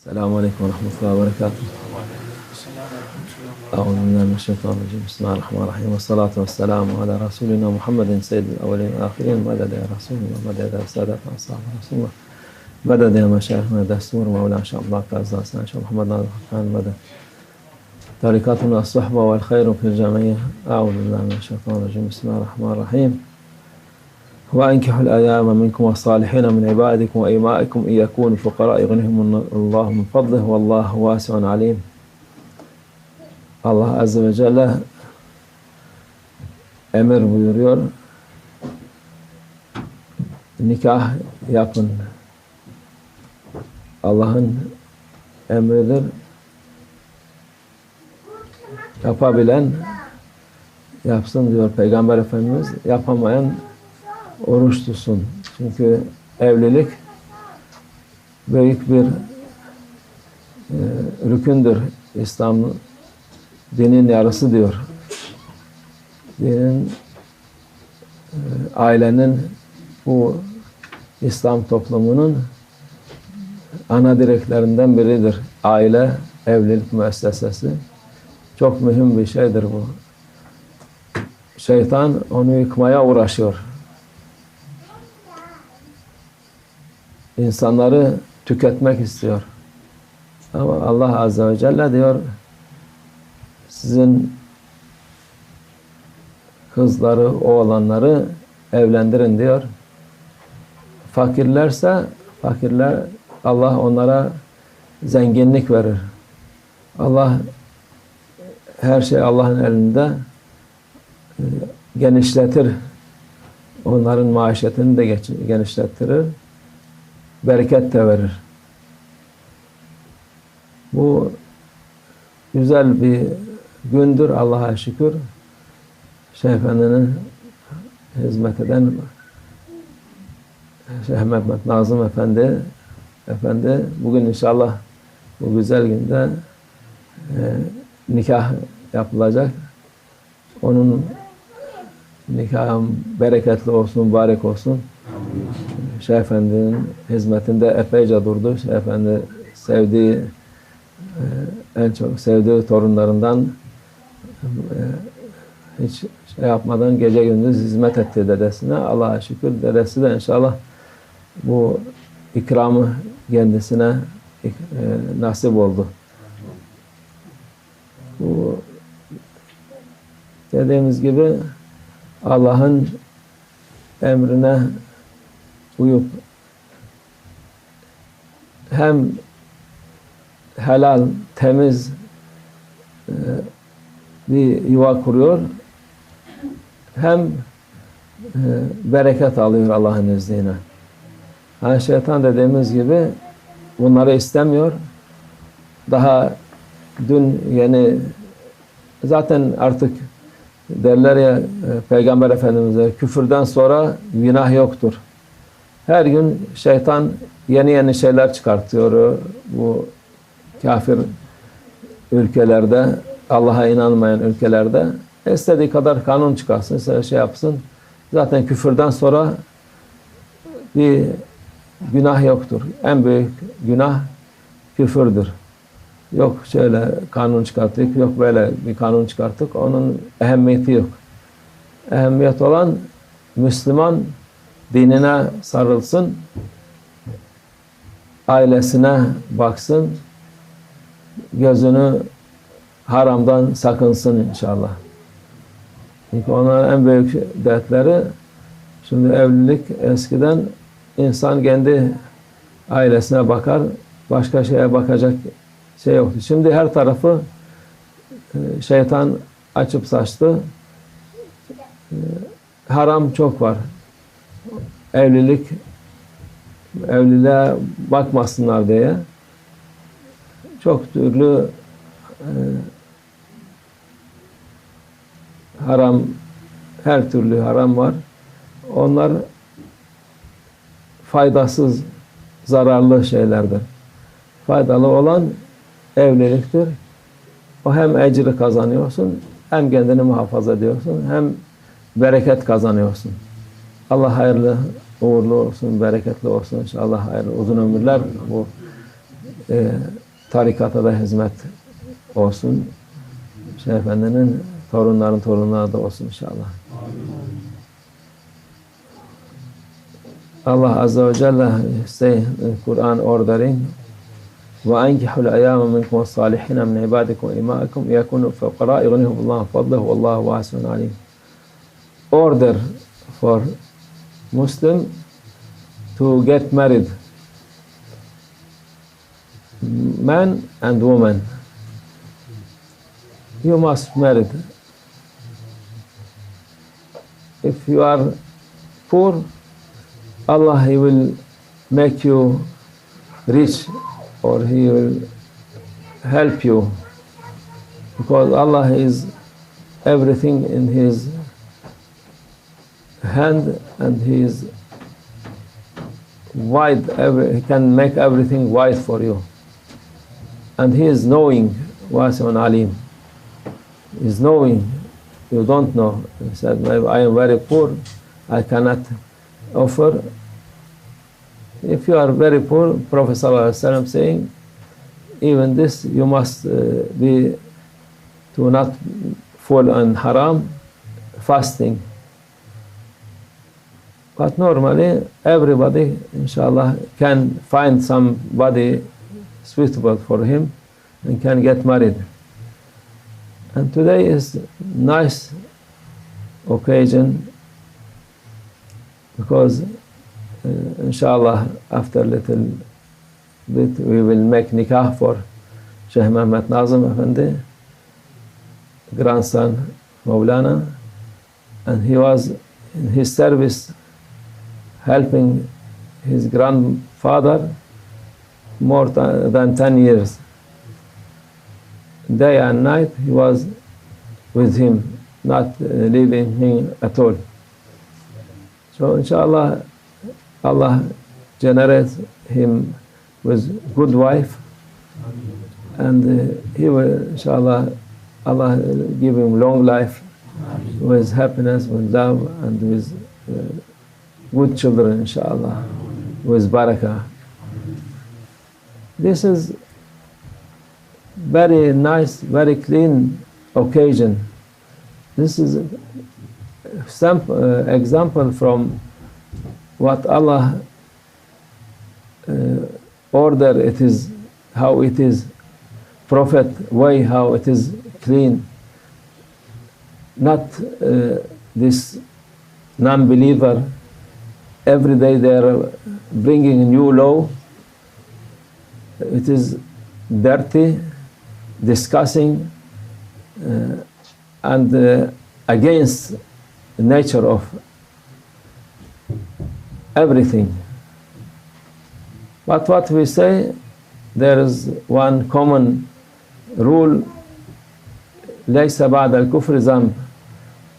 السلام عليكم ورحمة الله وبركاته. أعوذ بالله من الشيطان الرجيم. بسم الله الرحمن الرحيم. والصلاة والسلام على رسولنا محمد سيد الأولين والآخرين. مدد يا رسول الله مدد يا سادة أصحاب رسول الله مدد يا مشايخنا دستور مولانا عبد الله عز وجل شيخ محمد ناصر خان مدد. طريقتنا الصحبة والخير في الجميع. أعوذ بالله من الشيطان الرجيم. بسم الله الرحمن الرحيم. وأنكحوا الأيام منكم والصالحين من عبادكم وإمائكم إن يكونوا فقراء يغنيهم الله من فضله والله واسع عليم Allah Azze ve Celle emir buyuruyor. Nikah yapın. Allah'ın emridir. Yapabilen yapsın diyor Peygamber Efendimiz. Yapamayan oruç tutsun. Çünkü evlilik büyük bir e, rükündür İslam dinin yarısı diyor. Dinin e, ailenin bu İslam toplumunun ana direklerinden biridir. Aile, evlilik müessesesi. Çok mühim bir şeydir bu. Şeytan onu yıkmaya uğraşıyor. İnsanları tüketmek istiyor. Ama Allah Azze ve Celle diyor sizin kızları, oğlanları evlendirin diyor. Fakirlerse fakirler Allah onlara zenginlik verir. Allah her şey Allah'ın elinde genişletir. Onların maaşetini de genişlettirir bereket de verir. Bu güzel bir gündür Allah'a şükür. Şeyh Efendi'nin hizmet eden Şeyh Mehmet Nazım Efendi Efendi bugün inşallah bu güzel günde e, nikah yapılacak. Onun nikahım bereketli olsun, mübarek olsun. Şeyh Efendi'nin hizmetinde epeyce durdu. Şeyh Efendi sevdiği en çok sevdiği torunlarından hiç şey yapmadan gece gündüz hizmet etti dedesine. Allah'a şükür dedesi de inşallah bu ikramı kendisine nasip oldu. Bu dediğimiz gibi Allah'ın emrine uyup hem helal, temiz e, bir yuva kuruyor hem e, bereket alıyor Allah'ın izniyle. Yani şeytan dediğimiz gibi bunları istemiyor. Daha dün yeni zaten artık derler ya Peygamber Efendimiz'e küfürden sonra günah yoktur. Her gün şeytan yeni yeni şeyler çıkartıyor. Bu kafir ülkelerde, Allah'a inanmayan ülkelerde istediği kadar kanun çıkarsın, istediği şey yapsın. Zaten küfürden sonra bir günah yoktur. En büyük günah küfürdür. Yok şöyle kanun çıkarttık, yok böyle bir kanun çıkarttık. Onun ehemmiyeti yok. Ehemmiyet olan Müslüman dinine sarılsın, ailesine baksın, gözünü haramdan sakınsın inşallah. Çünkü onların en büyük dertleri şimdi evlilik eskiden insan kendi ailesine bakar, başka şeye bakacak şey yoktu. Şimdi her tarafı e, şeytan açıp saçtı. E, haram çok var evlilik evliliğe bakmasınlar diye çok türlü e, haram her türlü haram var. Onlar faydasız, zararlı şeylerdir. Faydalı olan evliliktir. O hem ecri kazanıyorsun, hem kendini muhafaza ediyorsun, hem bereket kazanıyorsun. Allah hayırlı, uğurlu olsun, bereketli olsun. İnşallah hayırlı uzun ömürler bu e, tarikata da hizmet olsun. Şeyh Efendi'nin torunların torunları da olsun inşallah. Allah Azze ve Celle say in Quran ordering وأنكحوا الأيام منكم والصالحين من عبادكم وإمائكم يكونوا فقراء يغنيهم الله من فضله والله واسع عليم order for Muslim to get married. Man and woman. You must marry. If you are poor Allah he will make you rich or he will help you. Because Allah is everything in his hand and he is wide every, he can make everything wide for you. And he is knowing wasi'un alim. He is knowing you don't know. He said I am very poor I cannot offer. If you are very poor Prophet ﷺ saying even this you must uh, be to not fall on haram fasting but normally, everybody, inshallah, can find somebody suitable for him and can get married. And today is nice occasion because, uh, inshallah, after little bit we will make nikah for Shaykh Muhammad Nazim Effendi, grandson Maulana, and he was in his service helping his grandfather more than 10 years. Day and night he was with him, not uh, leaving him at all. So inshallah, Allah generates him with good wife and uh, he will, inshallah, Allah give him long life with happiness, with love and with uh, good children, inshallah, with barakah. This is very nice, very clean occasion. This is some uh, example from what Allah uh, order it is, how it is, Prophet way how it is clean. Not uh, this non-believer every day they are bringing a new law. It is dirty, discussing, uh, and uh, against the nature of everything. But what we say, there is one common rule ليس بعد الكفر ذنب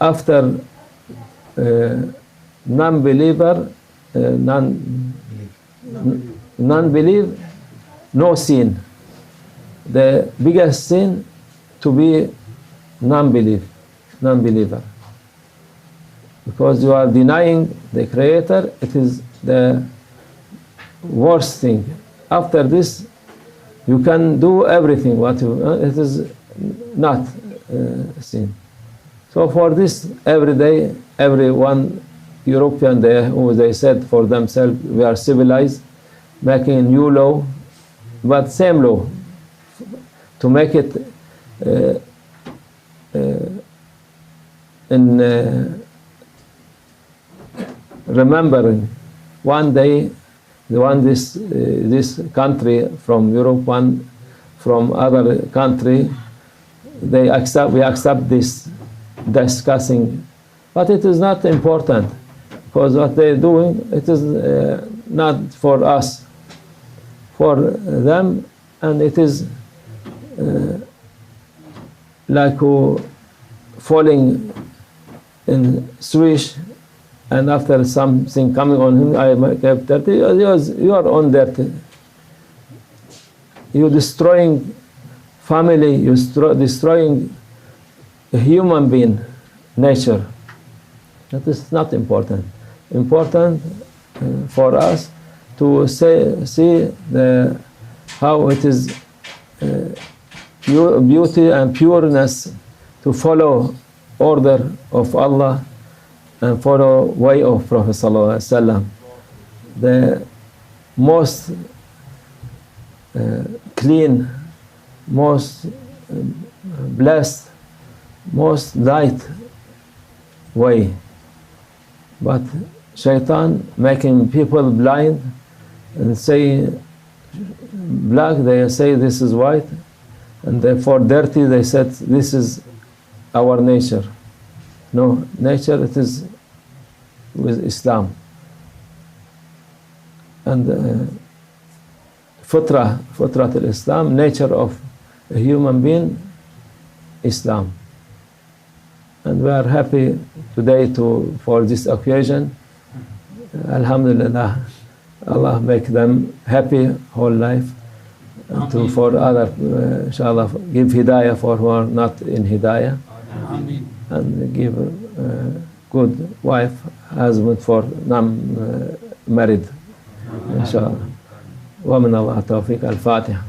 after uh, non-believer, uh, non, non-believe, no sin. The biggest sin to be non-belief, non-believer. Because you are denying the Creator, it is the worst thing. After this, you can do everything what you, uh, it is not uh, sin. So for this, every day, everyone European, they, they said for themselves, we are civilized, making a new law, but same law, to make it uh, uh, in uh, remembering one day, the one this uh, this country from Europe, one from other country, they accept we accept this discussing, but it is not important because what they're doing, it is uh, not for us, for them, and it is uh, like uh, falling in swish, and after something coming on him, I kept dirty. You are on dirty. You're destroying family. You're destroying a human being, nature. That is not important important uh, for us to say, see the how it is uh, beauty and pureness to follow order of Allah and follow way of Prophet sallallahu. The most uh, clean, most um, blessed, most light way. But shaitan making people blind and say black, they say this is white, and therefore dirty, they said this is our nature. No, nature it is with Islam. And uh, fitra, fitrat al-Islam, nature of a human being, Islam. And we are happy today to for this occasion. Alhamdulillah, Allah make them happy whole life. To for other, uh, inshallah, give hidayah for who are not in hidayah, and give uh, good wife, husband for non uh, married, inshallah. ومن الله التوفيق الفاتحة